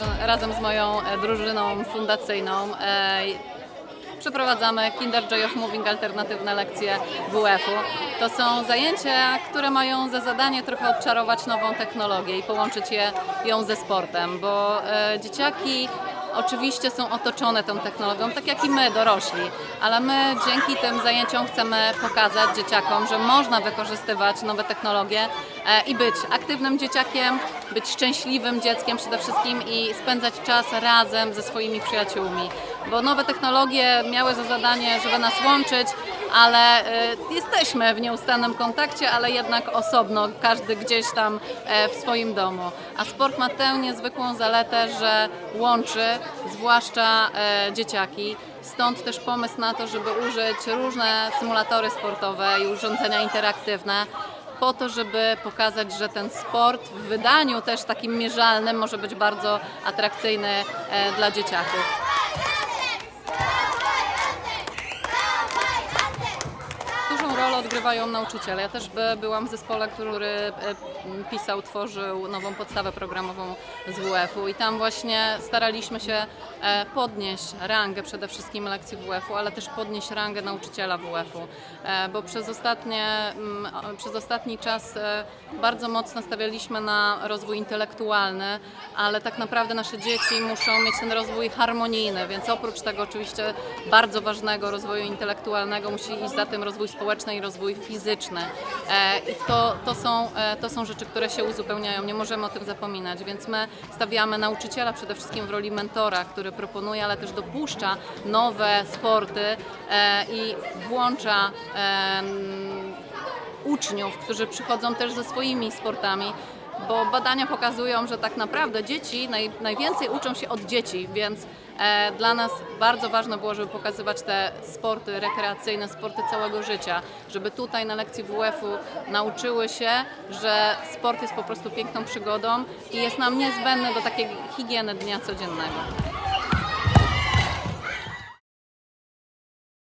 ra- razem z moją e, drużyną fundacyjną e, przeprowadzamy Kinder Joy of Moving alternatywne lekcje WF-u. To są zajęcia, które mają za zadanie trochę odczarować nową technologię i połączyć je, ją ze sportem, bo e, dzieciaki oczywiście są otoczone tą technologią, tak jak i my, dorośli, ale my dzięki tym zajęciom chcemy pokazać dzieciakom, że można wykorzystywać nowe technologie e, i być aktywnym dzieciakiem, być szczęśliwym dzieckiem przede wszystkim i spędzać czas razem ze swoimi przyjaciółmi. Bo nowe technologie miały za zadanie, żeby nas łączyć, ale e, jesteśmy w nieustannym kontakcie, ale jednak osobno, każdy gdzieś tam e, w swoim domu. A sport ma tę niezwykłą zaletę, że łączy, zwłaszcza e, dzieciaki. Stąd też pomysł na to, żeby użyć różne symulatory sportowe i urządzenia interaktywne po to, żeby pokazać, że ten sport w wydaniu też takim mierzalnym może być bardzo atrakcyjny e, dla dzieciaków. Odgrywają nauczyciele. Ja też by- byłam w zespole, który e, pisał, tworzył nową podstawę programową z WF-u i tam właśnie staraliśmy się e, podnieść rangę przede wszystkim lekcji WF-u, ale też podnieść rangę nauczyciela WF-u, e, bo przez, ostatnie, m, o- przez ostatni czas bardzo mocno stawialiśmy na rozwój intelektualny, ale tak naprawdę nasze dzieci muszą mieć ten rozwój harmonijny, więc oprócz tego oczywiście bardzo ważnego rozwoju intelektualnego musi iść za tym rozwój społeczny i rozwój fizyczny. E, I to, to, są, e, to są rzeczy, które się uzupełniają, nie możemy o tym zapominać, więc my stawiamy nauczyciela przede wszystkim w roli mentora, który proponuje, ale też dopuszcza nowe sporty e, i włącza uczniów, którzy przychodzą też ze swoimi sportami. Bo badania pokazują, że tak naprawdę dzieci naj, najwięcej uczą się od dzieci, więc e, dla nas bardzo ważne było, żeby pokazywać te sporty rekreacyjne, sporty całego życia, żeby tutaj na lekcji WF-u nauczyły się, że sport jest po prostu piękną przygodą i jest nam niezbędny do takiej higieny dnia codziennego.